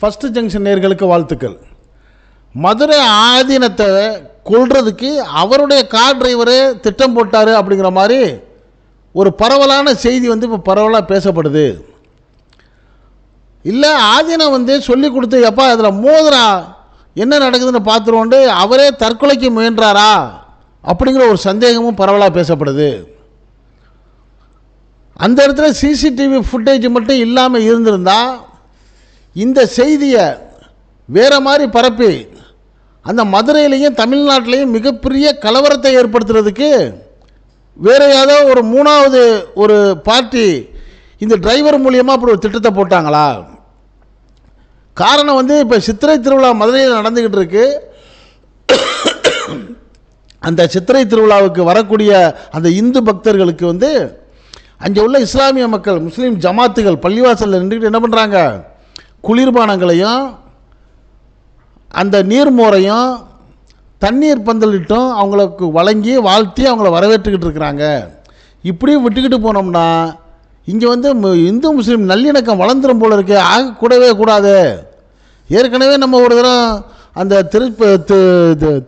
First junction நேர்களுக்கு வாழ்த்துக்கள். மதுரை ஆதீனத்தை கொள்றதுக்கு அவருடைய கார் டிரைவரே திட்டம் போட்டார் அப்படிங்கிற மாதிரி ஒரு பரவலான செய்தி வந்து இப்போ பரவலாக பேசப்படுது. இல்லை ஆதீனம் வந்து சொல்லி கொடுத்து எப்பா அதில் மோதுரா என்ன நடக்குதுன்னு பார்த்துருவோண்டு அவரே தற்கொலைக்கு முயன்றாரா? அப்படிங்கிற ஒரு சந்தேகமும் பரவலாக பேசப்படுது. அந்த இடத்துல சிசிடிவி ஃபுட்டேஜ் மட்டும் இல்லாமல் இருந்திருந்தால் இந்த செய்தியை வேறு மாதிரி பரப்பி அந்த மதுரையிலையும் தமிழ்நாட்டிலையும் மிகப்பெரிய கலவரத்தை ஏற்படுத்துறதுக்கு வேற ஏதோ ஒரு மூணாவது ஒரு பார்ட்டி இந்த டிரைவர் மூலியமாக அப்படி ஒரு திட்டத்தை போட்டாங்களா? காரணம் வந்து இப்போ சித்திரை திருவிழா மதுரையில் நடந்துக்கிட்டு இருக்கு. அந்த சித்திரை திருவிழாவுக்கு வரக்கூடிய அந்த இந்து பக்தர்களுக்கு வந்து அங்கே உள்ள இஸ்லாமிய மக்கள் முஸ்லீம் ஜமாத்துகள் பள்ளிவாசலில் நின்றுக்கிட்டு என்ன பண்ணுறாங்க குளிர்பானங்களையும் அந்த நீர்மோரையும் தண்ணீர் பந்தலிட்டும் அவங்களுக்கு வழங்கி வாழ்த்தி அவங்கள வரவேற்றுக்கிட்டு இருக்கிறாங்க. இப்படியும் விட்டுக்கிட்டு போனோம்னா இங்கே வந்து மு- இந்து முஸ்லீம் நல்லிணக்கம் வளர்ந்துரும் போல இருக்கு ஆகக்கூடவே கூடாது. ஏற்கனவே நம்ம ஒரு தரம் அந்த திருப்ப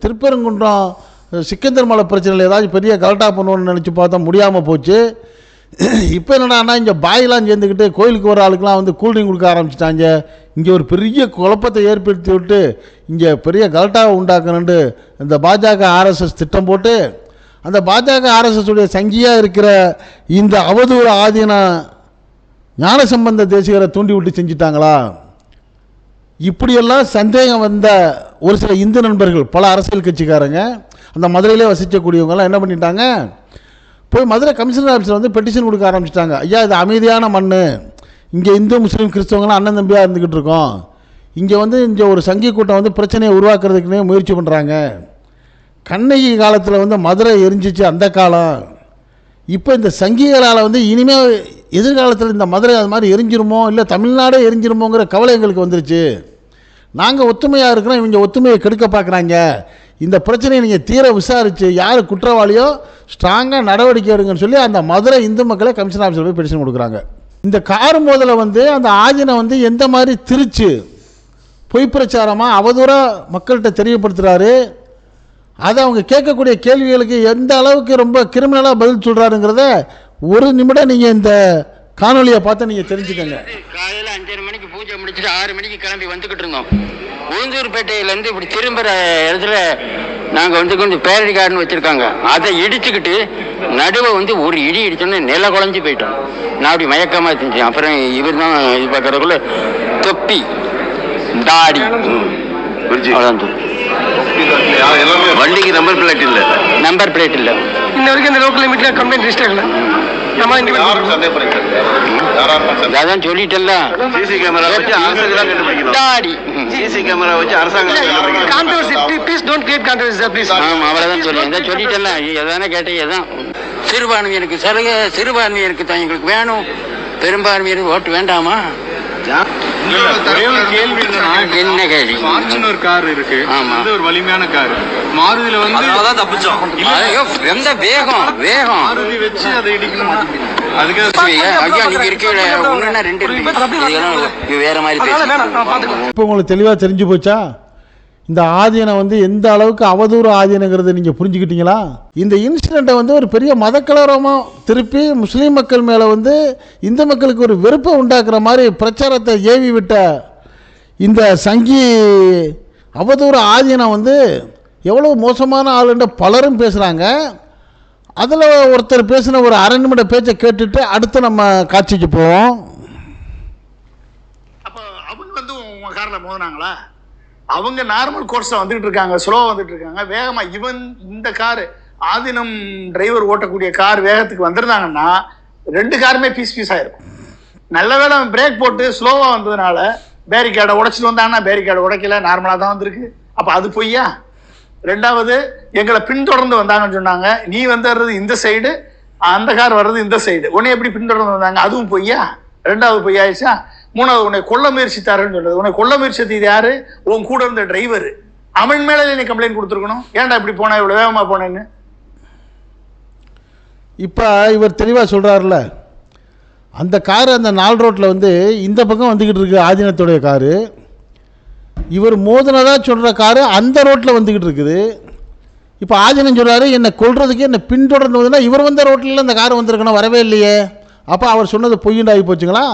திருப்பெருங்குன்றம் சிக்கந்தர் மலை பிரச்சனையில் ஏதாச்சும் பெரிய கரெக்டாக பண்ணுவோன்னு நினச்சி பார்த்தா முடியாமல் போச்சு. இப்போ என்னடானா இங்கே பாயெல்லாம் சேர்ந்துக்கிட்டு கோயிலுக்கு வர ஆளுக்கெல்லாம் வந்து கூல்ட்ரிங்க் கொடுக்க ஆரம்பிச்சிட்டாங்க. இங்கே ஒரு பெரிய குழப்பத்தை ஏற்படுத்தி விட்டு இங்கே பெரிய கலட்டாவை உண்டாக்கணுன்ட்டு இந்த பாஜக ஆர்எஸ்எஸ் திட்டம் போட்டு அந்த பாஜக ஆர்எஸ்எஸ் உடைய சங்கியாக இருக்கிற இந்த அவதூறு ஆதீன ஞானசம்பந்த தேசிகரை தூண்டி விட்டு செஞ்சிட்டாங்களா? இப்படியெல்லாம் சந்தேகம் வந்த ஒரு சில இந்து நண்பர்கள் பல அரசியல் கட்சிக்காரங்க அந்த மதுரையிலே வசிக்கக்கூடியவங்கெல்லாம் என்ன பண்ணிட்டாங்க? போய் மதுரை கமிஷனர் ஆஃபீஸில் வந்து பெட்டிஷன் கொடுக்க ஆரம்பிச்சிட்டாங்க. ஐயா இது அமைதியான மண் இங்கே இந்து முஸ்லீம் கிறிஸ்தவங்களாம் அண்ணன் தம்பியாக இருந்துக்கிட்டு இருக்கோம். இங்கே வந்து இங்கே ஒரு சங்கி கூட்டம் வந்து பிரச்சனையை உருவாக்குறதுக்குன்னே முயற்சி பண்ணுறாங்க கண்ணகி காலத்தில் வந்து மதுரை எரிஞ்சிச்சு அந்த காலம். இப்போ இந்த சங்கிகளால் வந்து இனிமேல் எதிர்காலத்தில் இந்த மதுரை அது மாதிரி எரிஞ்சிருமோ இல்லை தமிழ்நாடே எரிஞ்சிருமோங்கிற கவலை எங்களுக்கு வந்துருச்சு. நாங்கள் ஒத்துமையாக இருக்கிறோம் இவங்க ஒத்துமையை கெடுக்க பார்க்குறாங்க இந்த பிரச்சனையை நீங்கள் தீர விசாரித்து யார் குற்றவாளியோ ஸ்ட்ராங்காக நடவடிக்கை எடுங்கன்னு சொல்லி அந்த மதுரை இந்து மக்களை கமிஷன் ஆஃபீஸில் போய் பெட்டிஷன் கொடுக்குறாங்க. இந்த கார் மோதலை வந்து அந்த ஆஜினை வந்து எந்த மாதிரி திரிச்சு பொய் பிரச்சாரமாக அவதூறாக மக்கள்கிட்ட தெரியப்படுத்துகிறாரு அதை அவங்க கேட்கக்கூடிய கேள்விகளுக்கு எந்த அளவுக்கு ரொம்ப கிரிமினலாக பதில் சொல்கிறாருங்கிறத ஒரு நிமிடம் நீங்கள் இந்த காணொலியை பார்த்து நீங்கள் தெரிஞ்சுக்கங்க. காலையில அஞ்சரை மணிக்கு பூஜை முடிச்சுட்டு ஆறு மணிக்கு கிளம்பி வந்துகிட்டு இருந்தோம். உளுந்தூர்பேட்டையில இருந்து இப்படி திரும்புற இடத்துல நாங்க வந்து கொஞ்சம் பேரடி கார்டன் வச்சிருக்காங்க. அதை இடிச்சுக்கிட்டு நடுவை வந்து ஒரு இடி இடிச்சோன்னே நில குழஞ்சு போயிட்டோம். நான் அப்படி மயக்கமா செஞ்சேன் அப்புறம் இவர் தான் இது பார்க்கறதுக்குள்ள தொப்பி தாடி. வண்டிக்கு நம்பர் பிளேட் இல்ல. நம்பர் பிளேட் இல்ல. இன்ன வரைக்கும் இந்த லோக்கல் லிமிட்ல கம்ப்ளைண்ட் ரிஜிஸ்டர் ஆகல. நம்ம அதான் சொல்லிட்டேன்ல. சிசி கேமரா வச்சு அரசாங்கம் தான் கண்டுபிடிக்கணும் தாடி சிசி கேமரா வச்சு அரசாங்கம் controversy please don't create controversy please ஆமா அவ்வளவுதான் சொல்லி எதை சொல்லிட்டேன்ல. எதானே கேட்டீங்க சிறுபான்மையருக்கு சலுகை சிறுபான்மையருக்கு தான் எங்களுக்கு வேணும். பெரும்பான்மையருக்கு ஓட்டு வேண்டாமா? கேள்வி என்ன கேள்வி? ஃபார்ச்சுனர் கார் இருக்கு. ஆமா. ஒரு வலிமையான கார். மாருதியில வந்து தப்பிச்சோம். ஐயோ எந்த வேகம் வேகம். மாருதி வச்சு அதை இடிக்கணும்? அதுக்கு ஐயா நீங்க இருக்கீங்க ஒண்ணுன்னா ரெண்டு இருக்கு. வேற மாதிரி இப்போ உங்களுக்கு தெளிவாக தெரிஞ்சு போச்சா? இந்த ஆதீனம் வந்து எந்த அளவுக்கு அவதூறு ஆதீனங்கிறத நீங்கள் புரிஞ்சுக்கிட்டீங்களா? இந்த இன்சிடெண்ட்டை வந்து ஒரு பெரிய மதக்கலவரமாக திருப்பி முஸ்லீம் மக்கள் மேலே வந்து இந்து மக்களுக்கு ஒரு வெறுப்பை உண்டாக்குற மாதிரி பிரச்சாரத்தை ஏவி விட்ட இந்த சங்கி அவதூறு ஆதீனம் வந்து எவ்வளோ மோசமான ஆளுன்ற பலரும் பேசுகிறாங்க அதில் ஒருத்தர் பேசின ஒரு அரை நிமிட பேச்சை கேட்டுட்டு அடுத்து நம்ம காட்சிக்கு போவோம். அப்போ அவங்க வந்து உங்கள் காரில் மோதினாங்களா? அவங்க நார்மல் கோர்ஸ்ல வந்துட்டு இருக்காங்க ஸ்லோவா வந்துட்டு இருக்காங்க. வேகமா இவன் இந்த காரு ஆதினம் டிரைவர் ஓட்டக்கூடிய கார் வேகத்துக்கு வந்திருந்தாங்கன்னா ரெண்டு காருமே பீஸ் பீஸ் ஆயிருக்கும். நல்ல வேளை அவன் பிரேக் போட்டு ஸ்லோவா வந்ததுனால பேரிகேடை உடைச்சிட்டு வந்தாங்கன்னா பேரிகேடை உடைக்கல நார்மலா தான் வந்திருக்கு. அப்ப அது பொய்யா? ரெண்டாவது எங்களை பின்தொடர்ந்து வந்தாங்கன்னு சொன்னாங்க. நீ வந்துடுறது இந்த சைடு அந்த கார் வர்றது இந்த சைடு உன்னை எப்படி பின்தொடர்ந்து வந்தாங்க? அதுவும் பொய்யா? ரெண்டாவது பொய்யாயிடுச்சா? மூணாவது உன்னை கொல்ல முயற்சித்தாருன்னு சொல்றது. உன்னை கொல்ல முயற்சித்தது யாரு? உன் கூட இருந்த டிரைவர் அவன் மேல நீ கம்ப்ளைண்ட் கொடுத்துருக்கணும். ஏன்டா இப்படி போன? இவ்வளவு வேகமா போனேன்னு. இப்போ இவர் தெளிவாக சொல்கிறாருல அந்த கார் அந்த நாலு ரோட்டில் வந்து இந்த பக்கம் வந்துக்கிட்டு இருக்கு ஆதீனத்துடைய காரு இவர் மோதினதா சொல்கிற காரு அந்த ரோட்டில் வந்துக்கிட்டு இருக்குது. இப்போ ஆதினம் சொல்கிறாரு என்னை கொள்றதுக்கு என்னை பின்தொடர்ந்து வந்ததுன்னா இவர் வந்த ரோட்டில் இந்த கார் வந்திருக்கணும் வரவே இல்லையே. அப்போ அவர் சொன்னது பொய்யுண்டாகி போச்சுங்களா?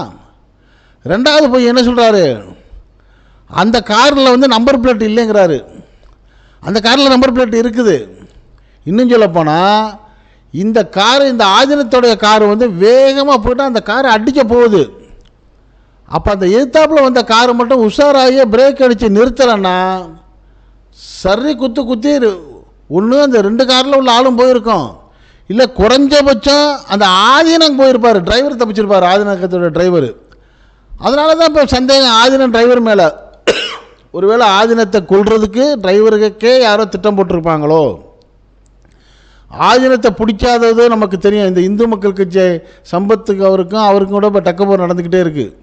ரெண்டாவது பையன் என்ன சொல்கிறாரு அந்த காரில் வந்து நம்பர் பிளேட் இல்லைங்கிறாரு. அந்த காரில் நம்பர் பிளேட் இருக்குது. இன்னும் சொல்லப்போனால் இந்த கார் இந்த ஆதினத்துடைய கார் வந்து வேகமாக போயிட்டு அந்த காரை அடிக்க போகுது. அப்போ அந்த எதிர்த்தாப்புல வந்த கார் மட்டும் உஷாராகியே பிரேக் அடித்து நிறுத்தலைன்னா சரி குத்து குத்தி ஒன்று அந்த ரெண்டு காரில் உள்ள ஆளும் போயிருக்கும். இல்லை குறைஞ்சபட்சம் அந்த ஆதீனம் போயிருப்பார் டிரைவர் தப்பிச்சிருப்பார் ஆதீனக்கத்தோட டிரைவர் அதனால தான் இப்போ சந்தேகம் ஆதீனம் டிரைவர் மேலே. ஒருவேளை ஆதீனத்தை கொள்றதுக்கு டிரைவருக்கே யாரோ திட்டம் போட்டிருப்பாங்களோ? ஆதீனத்தை பிடிக்காதது நமக்கு தெரியும். இந்த இந்து மக்கள் கட்சி சம்பத்துக்கு அவருக்கும் அவருக்கும் கூட இப்போ டக்கப்போர் நடந்துக்கிட்டே இருக்குது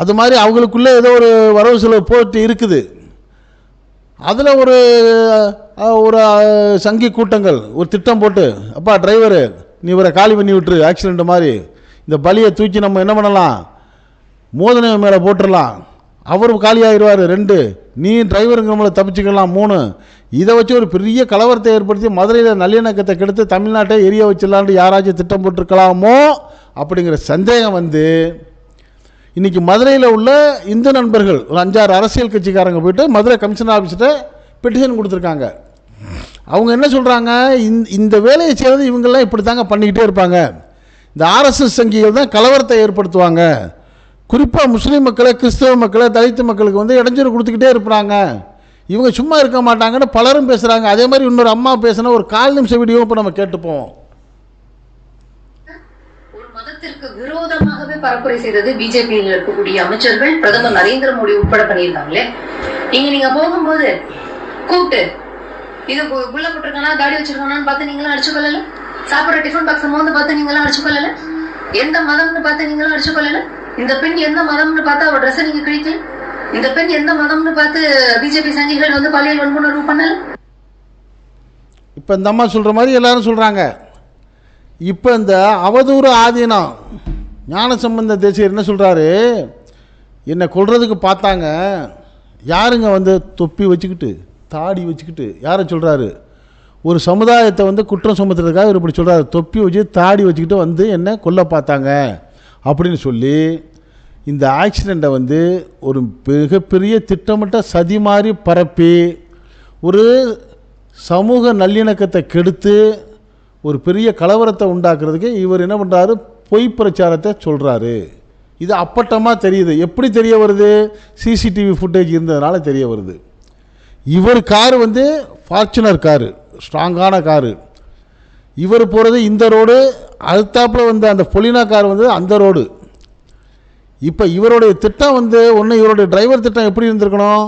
அது மாதிரி அவங்களுக்குள்ளே ஏதோ ஒரு வரவு செலவு போட்டு இருக்குது. அதில் ஒரு ஒரு சங்கி கூட்டங்கள் ஒரு திட்டம் போட்டு அப்பா டிரைவரு நீ இவரை காலி பண்ணி விட்டுரு ஆக்சிடெண்ட் மாதிரி. இந்த பலியை தூக்கி நம்ம என்ன பண்ணலாம்? மோதனை மேலே போட்டுடலாம் அவர் காலியாகிடுவார் ரெண்டு. நீ டிரைவருங்கிற நம்மளை தப்பிச்சுக்கலாம் மூணு. இதை வச்சு ஒரு பெரிய கலவரத்தை ஏற்படுத்தி மதுரையில் நல்லிணக்கத்தை கெடுத்து தமிழ்நாட்டை எரிய வச்சிடலான்னு யாராச்சும் திட்டம் போட்டிருக்கலாமோ? அப்படிங்கிற சந்தேகம் வந்து இன்றைக்கி மதுரையில் உள்ள இந்து நண்பர்கள் ஒரு அஞ்சாறு அரசியல் கட்சிக்காரங்க போயிட்டு மதுரை கமிஷனர் ஆஃபீஸ்கிட்ட பெட்டிஷன் கொடுத்துருக்காங்க. அவங்க என்ன சொல்கிறாங்க இந்த வேலையை செய்கிறது இவங்கெல்லாம் இப்படி தாங்க பண்ணிக்கிட்டே இருப்பாங்க. இந்த ஆர்எஸ்எஸ் சங்கிகள் தான் கலவரத்தை ஏற்படுத்துவாங்க. குறிப்பாக முஸ்லீம் மக்களை கிறிஸ்தவ மக்களை தலித்து மக்களுக்கு வந்து இடைஞ்சல் கொடுத்துக்கிட்டே இருப்பாங்க இவங்க சும்மா இருக்க மாட்டாங்கன்னு பலரும் பேசுகிறாங்க அதே மாதிரி இன்னொரு அம்மா பேசின ஒரு கால் நிமிஷம் வீடியோ இப்போ நம்ம கேட்டுப்போம். ஒரு மதத்திற்கு விரோதமாகவே பரப்புரை செய்தது பிஜேபியில் இருக்கக்கூடிய அமைச்சர்கள் பிரதமர் நரேந்திர மோடி உட்பட பண்ணியிருந்தாங்களே. இங்க நீங்க போகும்போது கூப்பிட்டு இது உள்ள போட்டிருக்கானா தாடி வச்சிருக்கானான்னு பார்த்து நீங்களும் அடிச்சு கொள்ளல சாப்பிட்ற டிஃபன் பாக்ஸ் மோந்து பார்த்து நீங்களும் அடிச்சு கொள்ளல எந்த மதம்னு பார்த்து நீங்களும் அடிச்சு கொள்ளல இந்த பெண் எந்த மதம்னு பார்த்து அவள் ட்ரெஸ்ஸை நீங்க கிழிச்சு இந்த பெண் எந்த மதம்னு பார்த்து பிஜேபி சங்கிகள் வந்து பாலியல் வன்புணர்வு பண்ணல? இப்போ இந்த அம்மா சொல்கிற மாதிரி எல்லாரும் சொல்கிறாங்க இப்போ இந்த அவதூறு ஆதீனம் ஞானசம்பந்த தேசியர் என்ன சொல்கிறாரு என்னை கொள்றதுக்கு பார்த்தாங்க. யாருங்க வந்து தொப்பி வச்சுக்கிட்டு தாடி வச்சுக்கிட்டு யாரை சொல்கிறாரு ஒரு சமுதாயத்தை வந்து குற்றம் சுமத்துறதுக்காக இப்படி சொல்கிறாரு தொப்பி வச்சு தாடி வச்சுக்கிட்டு வந்து என்ன கொல்ல பார்த்தாங்க. அப்படின்னு சொல்லி இந்த ஆக்சிடெண்ட்டை வந்து ஒரு மிகப்பெரிய திட்டமிட்ட சதி மாதிரி பரப்பி ஒரு சமூக நல்லிணக்கத்தை கெடுத்து ஒரு பெரிய கலவரத்தை உண்டாக்குறதுக்கு இவர் என்ன பண்ணுறாரு பொய் பிரச்சாரத்தை சொல்கிறாரு இது அப்பட்டமாக தெரியுது. எப்படி தெரிய வருது? சிசிடிவி ஃபுட்டேஜ் இருந்ததுனால தெரிய வருது. இவர் காரு வந்து ஃபார்ச்சுனர் காரு ஸ்ட்ராங்கான காரு. இவர் போகிறது இந்த ரோடு அடுத்தாப்பில் வந்து அந்த பொலினா கார் வந்து அந்த ரோடு இப்போ இவருடைய திட்டம் வந்து ஒன்று இவருடைய டிரைவர் திட்டம் எப்படி இருந்திருக்கணும்?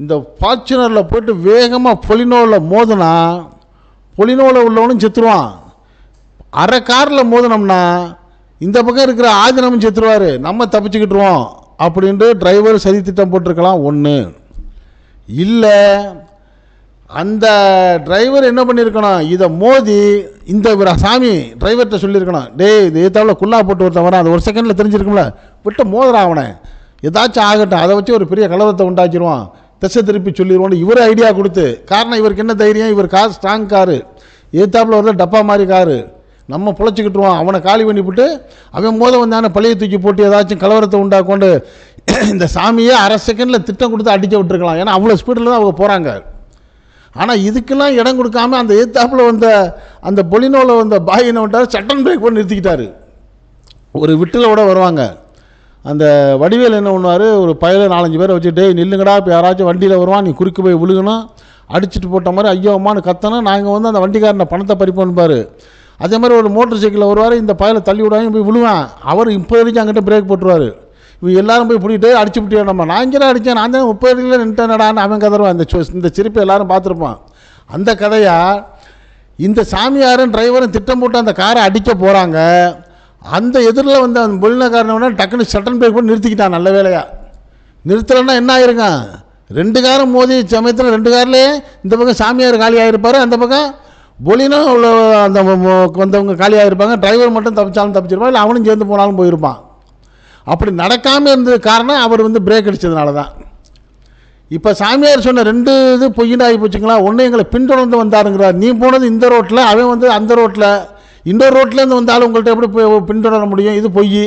இந்த ஃபார்ச்சுனரில் போயிட்டு வேகமாக பொலினோவில் மோதுனா பொலினோவில் உள்ளவனும் செத்துருவான். அரை காரில் மோதினோம்னா இந்த பக்கம் இருக்கிற ஆதினமும் செத்துருவார். நம்ம தப்பிச்சுக்கிட்டுருவோம். அப்படின்ட்டு டிரைவர் சதி திட்டம் போட்டிருக்கலாம் ஒன்று இல்லை அந்த டிரைவர் என்ன பண்ணியிருக்கணும் இதை மோதி இந்த சாமி டிரைவர்கிட்ட சொல்லியிருக்கணும் டேய் இது ஏத்தாவில் குல்லா போட்டு ஒருத்தன் வரான். அது ஒரு செகண்டில் தெரிஞ்சிருக்கும்ல. விட்டு மோதுறான் அவனை. ஏதாச்சும் ஆகட்டும் அதை வச்சு ஒரு பெரிய கலவரத்தை உண்டாக்கிடுவான். திசை திருப்பி சொல்லிடுவோன்னு இவர் ஐடியா கொடுத்து. காரணம் இவருக்கு என்ன தைரியம்? இவர் கார் ஸ்ட்ராங் காரு ஏத்தாப்பில் வரல டப்பா மாதிரி காரு நம்ம பிழைச்சிக்கிட்டுருவான். அவனை காலி பண்ணிவிட்டு அவன் மோத வந்தானே பழைய தூக்கி போட்டு ஏதாச்சும் கலவரத்தை உண்டாக்கொண்டு இந்த சாமியே அரை செகண்டில் திட்டம் கொடுத்து அடிக்க விட்டுருக்கலாம். ஏன்னா அவ்வளோ ஸ்பீடில் தான் அவங்க போகிறாங்க ஆனால் இதுக்கெல்லாம் இடம் கொடுக்காம அந்த ஏத்தாப்புல வந்த அந்த பொலினோவில் வந்த பாய் என்ன பண்ணிட்டாரு சட்டன் பிரேக் பண்ணி நிறுத்திக்கிட்டாரு. ஒரு விட்டிலோட வருவாங்க. அந்த வடிவேல் என்ன பண்ணுவார்? ஒரு பயில நாலஞ்சு பேரை வச்சு டேய் நில்லுங்கடா இப்போ யாராச்சும் வண்டியில் வருவான் நீ குறுக்கு போய் விழுகணும். அடிச்சுட்டு போட்ட மாதிரி ஐயோ அம்மான்னு கத்தணும் நாங்கள் வந்து அந்த வண்டிக்காரனை பணத்தை பறிப்போன்பார் அதே மாதிரி ஒரு மோட்டர் சைக்கிளில் வருவார் இந்த பயலை தள்ளி விடுவாங்க போய் விழுவான். அவர் இப்போ வரைக்கும் அங்கிட்ட பிரேக் போட்டுருவார். இவங்க எல்லாரும் போய் பிடிக்கிட்டு அடிச்சு விட்டியா நம்ம? நான் இங்கே அடித்தேன் நான் தான் முப்பது அடியில் நின்ட்டேனடான்னு அவன் கதருவான் இந்த இந்த சிரிப்பை எல்லாரும் பார்த்துருப்பான். அந்த கதையாக இந்த சாமியாரும் டிரைவரும் திட்டம் போட்டு அந்த காரை அடிக்க போகிறாங்க அந்த எதிரில் வந்து அந்த பொலினக்காரன டக்குன்னு சட்டன் பிரேக் பண்ணி நிறுத்திக்கிட்டான் நல்ல வேலையாக நிறுத்தலைன்னா என்ன ஆயிருக்கான் ரெண்டு காரம் மோதி சமயத்தில் ரெண்டு கார்லேயே இந்த பக்கம் சாமியார் காலி ஆகிருப்பார் அந்த பக்கம் பொலினும் உள்ள அந்த வந்தவங்க காலி ஆகிருப்பாங்க டிரைவர் மட்டும் தப்பிச்சாலும் தப்பிச்சிருப்பான் இல்லை அவனும் சேர்ந்து போனாலும் போயிருப்பான். அப்படி நடக்காமல் இருந்தது காரணம் அவர் வந்து பிரேக் அடித்ததுனால தான் இப்போ சாமியார் சொன்ன ரெண்டு இது பொய்யின்னு ஆகி போச்சுங்களா? ஒன்று எங்களை பின்தொடர்ந்து வந்தாருங்கிறார். நீ போனது இந்த ரோட்டில் அவன் வந்து அந்த ரோட்டில் இன்னொரு ரோட்லேருந்து வந்தாலும் உங்கள்கிட்ட எப்படி போய் பின்தொடர முடியும்? இது பொய்.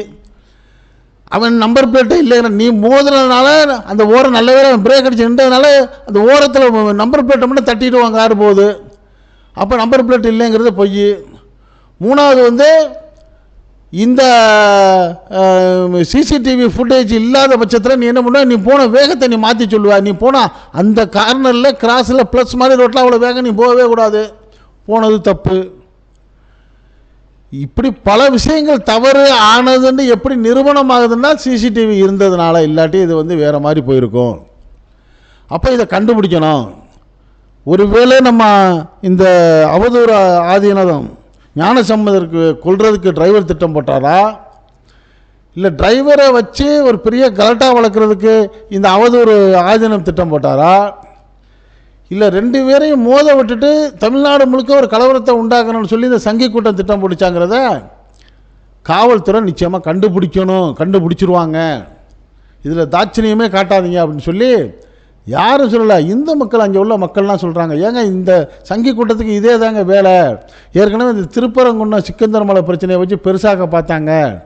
அவன் நம்பர் பிளேட்டே இல்லைங்கிற நீ மோதுனதுனால அந்த ஓரம் நல்ல வேலை பிரேக் அடிச்சு நின்றதுனால அந்த ஓரத்தில் நம்பர் பிளேட்டை மட்டும் தட்டிடுவாங்க யார் போகுது. அப்போ நம்பர் பிளேட் இல்லைங்கிறது பொய். மூணாவது வந்து இந்த சிசிடிவி ஃபுட்டேஜ் இல்லாத பட்சத்தில் நீ என்ன பண்ண நீ போன வேகத்தை நீ மாற்றி சொல்லுவ. நீ போனால் அந்த கார்னரில் கிராஸில் ப்ளஸ் மாதிரி ரோட்டில் அவ்வளோ வேகம் நீ போகவே கூடாது. போனது தப்பு. இப்படி பல விஷயங்கள் தவறு ஆனதுன்னு எப்படி நிறுவனம் ஆகுதுன்னா சிசிடிவி இருந்ததுனால இல்லாட்டி இது வந்து வேறு மாதிரி போயிருக்கும். அப்போ இதை கண்டுபிடிக்கணும். ஒருவேளை நம்ம இந்த அவதூறு ஆதீனம் ஞானசம்மதருக்கு கொள்றதுக்கு டிரைவர் திட்டம் போட்டாரா? இல்லை டிரைவரை வச்சு ஒரு பெரிய கலட்டாக வளர்க்குறதுக்கு இந்த அவதூறு ஆதீனம் திட்டம் போட்டாரா? இல்லை ரெண்டு பேரையும் மோத விட்டுட்டு தமிழ்நாடு முழுக்க ஒரு கலவரத்தை உண்டாக்கணும்னு சொல்லி இந்த சங்கி கூட்டம் திட்டம் பிடிச்சாங்கிறத காவல்துறை நிச்சயமாக கண்டுபிடிக்கணும் கண்டுபிடிச்சிருவாங்க. இதில் தாட்சணியமே காட்டாதீங்க அப்படின்னு சொல்லி யாரும் சொல்லலை. இந்து மக்கள் அங்கே உள்ள மக்கள்லாம் சொல்கிறாங்க ஏங்க இந்த சங்கி கூட்டத்துக்கு இதே தாங்க வேலை? ஏற்கனவே இந்த திருப்பரங்குன்றம் சிக்கந்தர் மலை பிரச்சனையை வச்சு பெருசாக பார்த்தாங்க.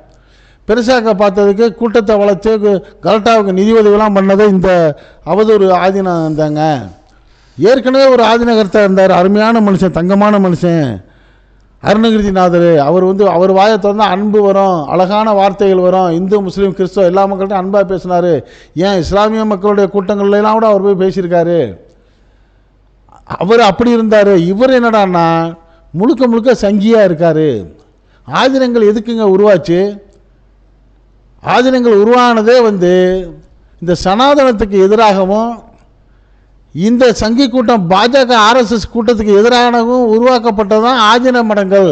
பெருசாக பார்த்ததுக்கு கூட்டத்தை வளர்த்து கு- கலட்டாவுக்கு நிதி உதவிலாம் பண்ணதை இந்த அவதூறு ஆதீனம் தாங்க. ஏற்கனவே ஒரு ஆதிநகர்த்தா இருந்தார் அருமையான மனுஷன் தங்கமான மனுஷன். அருணகிரிநாதர் அவர் வந்து அவர் வாயை திறந்தால் அன்பு வரும் அழகான வார்த்தைகள் வரும். இந்து முஸ்லீம் கிறிஸ்தவ எல்லா மக்கள்கிட்டையும் அன்பாக பேசினார். ஏன் இஸ்லாமிய மக்களுடைய கூட்டங்கள்லாம் கூட அவர் போய் பேசியிருக்காரு. அவர் அப்படி இருந்தார். இவர் என்னடான்னா முழுக்க முழுக்க சங்கியாக இருக்கார். ஆதினங்கள் எதுக்குங்க உருவாச்சு? ஆதினங்கள் உருவானதே வந்து இந்த சனாதனத்துக்கு எதிராகவும் இந்த சங்கி கூட்டம் பாஜக ஆர்எஸ்எஸ் கூட்டத்துக்கு எதிரானவும் உருவாக்கப்பட்டதான் ஆதின மடங்கள்.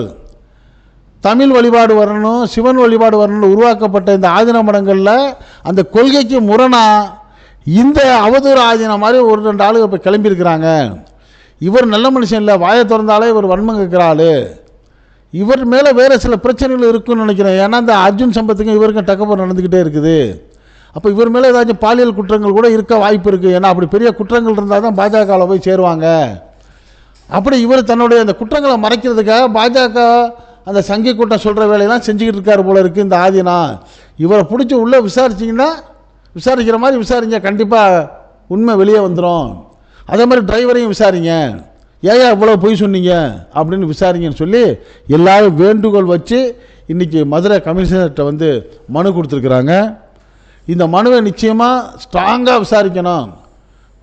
தமிழ் வழிபாடு வரணும் சிவன் வழிபாடு வரணும்னு உருவாக்கப்பட்ட இந்த ஆதின மடங்களில் அந்த கொள்கைக்கு முரணாக இந்த அவதூறு ஆதீனம் மாதிரி ஒரு ரெண்டு ஆளுங்க இப்போ கிளம்பியிருக்கிறாங்க. இவர் நல்ல மனுஷன் இல்லை வாயை திறந்தாலே இவர் வன்மம் கேட்குற ஆளு இவர் மேலே வேறு சில பிரச்சனைகள் இருக்குன்னு நினைக்கிறேன். ஏன்னா இந்த அர்ஜுன் சம்பத்துக்கும் இவருக்கும் டக்கப்பர் நடந்துக்கிட்டே இருக்குது. அப்போ இவர் மேலே ஏதாச்சும் பாலியல் குற்றங்கள் கூட இருக்க வாய்ப்பு இருக்குது ஏன்னா அப்படி பெரிய குற்றங்கள் இருந்தால் தான் பாஜகவில் போய் சேருவாங்க. அப்படி இவர் தன்னுடைய அந்த குற்றங்களை மறைக்கிறதுக்காக பாஜக அந்த சங்கி கூட்டம் சொல்கிற வேலையெல்லாம் செஞ்சுக்கிட்டு இருக்காரு போல இருக்குது இந்த ஆதினா. இவரை பிடிச்சி உள்ளே விசாரிச்சிங்கன்னா விசாரிக்கிற மாதிரி விசாரிங்க. கண்டிப்பாக உண்மை வெளியே வந்துடும் அதே மாதிரி டிரைவரையும் விசாரிங்க. ஏயா இவ்வளோ பொய் சொன்னீங்க? அப்படின்னு விசாரிங்கன்னு சொல்லி எல்லாரும் வேண்டுகோள் வச்சு இன்றைக்கி மதுரை கமிஷனர்கிட்ட வந்து மனு கொடுத்துருக்குறாங்க. இந்த மனுவை நிச்சயமாக ஸ்ட்ராங்காக விசாரிக்கணும்.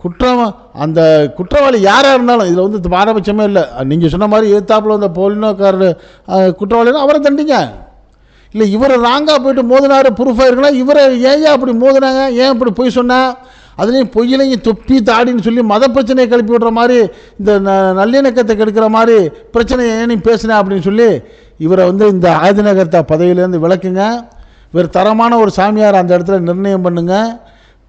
குற்றம் அந்த குற்றவாளி யாராக இருந்தாலும் இதில் வந்து பாரபட்சமே இல்லை. நீங்கள் சொன்ன மாதிரி எதிர்த்தாப்புல வந்த போலினோக்காரர் குற்றவாளினா அவரை தண்டிங்க. இல்லை இவரை ராங்காக போயிட்டு மோதினார் ப்ரூஃபாக இருக்கலாம் இவரை ஏன் அப்படி மோதினாங்க? ஏன் இப்படி பொய் சொன்னேன் அதுலேயும் பொய்யிலையும் தொப்பி தாடின்னு சொல்லி மத பிரச்சனையை கிளப்பி விடுற மாதிரி இந்த ந- நல்லிணக்கத்தை கெடுக்கிற மாதிரி பிரச்சனையை ஏன் நீ பேசினேன் அப்படின்னு சொல்லி இவரை வந்து இந்த ஆதிநகர்த்தா பதவியிலேருந்து விளக்குங்க இவர் தரமான ஒரு சாமியார் அந்த இடத்துல நிர்ணயம் பண்ணுங்கள்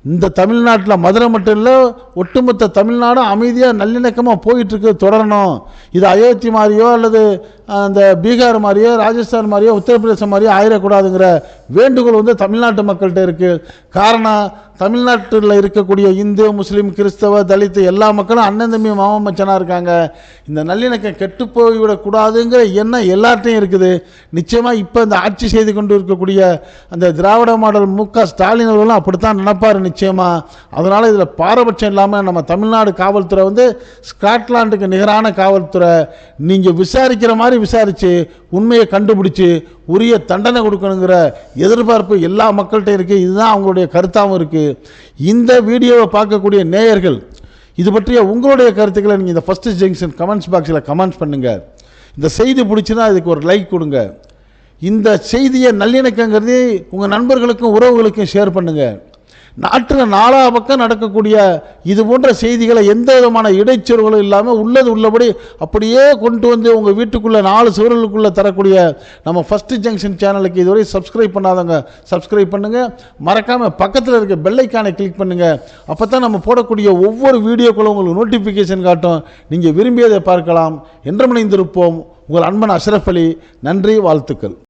இந்த தமிழ்நாட்டில் மதுரை மட்டும் இல்லை ஒட்டுமொத்த தமிழ்நாடும் அமைதியாக நல்லிணக்கமாக போயிட்டுருக்கு தொடரணும். இது அயோத்தி மாதிரியோ அல்லது அந்த பீகார் மாதிரியோ ராஜஸ்தான் மாதிரியோ உத்தரப்பிரதேசம் மாதிரியோ ஆயிடக்கூடாதுங்கிற வேண்டுகோள் வந்து தமிழ்நாட்டு மக்கள்கிட்ட இருக்குது காரணம் தமிழ்நாட்டில் இருக்கக்கூடிய இந்து முஸ்லீம் கிறிஸ்தவ தலித்து எல்லா மக்களும் அண்ணன் தம்பி மாமா மச்சனாக இருக்காங்க. இந்த நல்லிணக்கம் கெட்டு போய்விடக்கூடாதுங்கிற எண்ணம் எல்லார்ட்டையும் இருக்குது. நிச்சயமாக இப்போ இந்த ஆட்சி செய்து கொண்டு இருக்கக்கூடிய அந்த திராவிட மாடல் மு க ஸ்டாலின் அவர்களும் அப்படித்தான் நினைப்பார் நிச்சயமாக அதனால் இதில் பாரபட்சம் இல்லாமல் நம்ம தமிழ்நாடு காவல்துறை வந்து ஸ்காட்லாண்டுக்கு நிகரான காவல்துறை. நீங்கள் விசாரிக்கிற மாதிரி விசாரித்து உண்மையை கண்டுபிடிச்சு உரிய தண்டனை கொடுக்கணுங்கிற எதிர்பார்ப்பு எல்லா மக்கள்கிட்ட இருக்குது இதுதான் அவங்களுடைய கருத்தாகவும் இருக்குது இந்த வீடியோவை பார்க்கக்கூடிய நேயர்கள் இது பற்றிய உங்களுடைய கருத்துக்களை நீங்கள் இந்த ஃபஸ்ட்டு ஜங்ஷன் கமெண்ட்ஸ் பாக்ஸில் கமெண்ட்ஸ் பண்ணுங்கள் இந்த செய்தி பிடிச்சுன்னா இதுக்கு ஒரு லைக் கொடுங்க. இந்த செய்தியை நல்லிணக்கங்கிறது உங்கள் நண்பர்களுக்கும் உறவுகளுக்கும் ஷேர் பண்ணுங்கள் நாட்டில் நாலா பக்கம் நடக்கக்கூடிய இது போன்ற செய்திகளை எந்த விதமான இடைச்சொல்களும் இல்லாமல் உள்ளது உள்ளபடி அப்படியே கொண்டு வந்து உங்கள் வீட்டுக்குள்ளே நாலு சுவர்களுக்குள்ளே தரக்கூடிய நம்ம ஃபஸ்ட்டு ஜங்ஷன் சேனலுக்கு இதுவரை சப்ஸ்கிரைப் பண்ணாதவங்க சப்ஸ்கிரைப் பண்ணுங்கள் மறக்காமல் பக்கத்தில் இருக்க பெல்லைக்கானை கிளிக் பண்ணுங்கள் அப்போ தான் நம்ம போடக்கூடிய ஒவ்வொரு வீடியோக்களும் உங்களுக்கு நோட்டிஃபிகேஷன் காட்டும். நீங்கள் விரும்பியதை பார்க்கலாம். என்றமணிந்திருப்போம் உங்கள் அன்பன் அஷ்ரஃப் அலி. நன்றி வாழ்த்துக்கள்.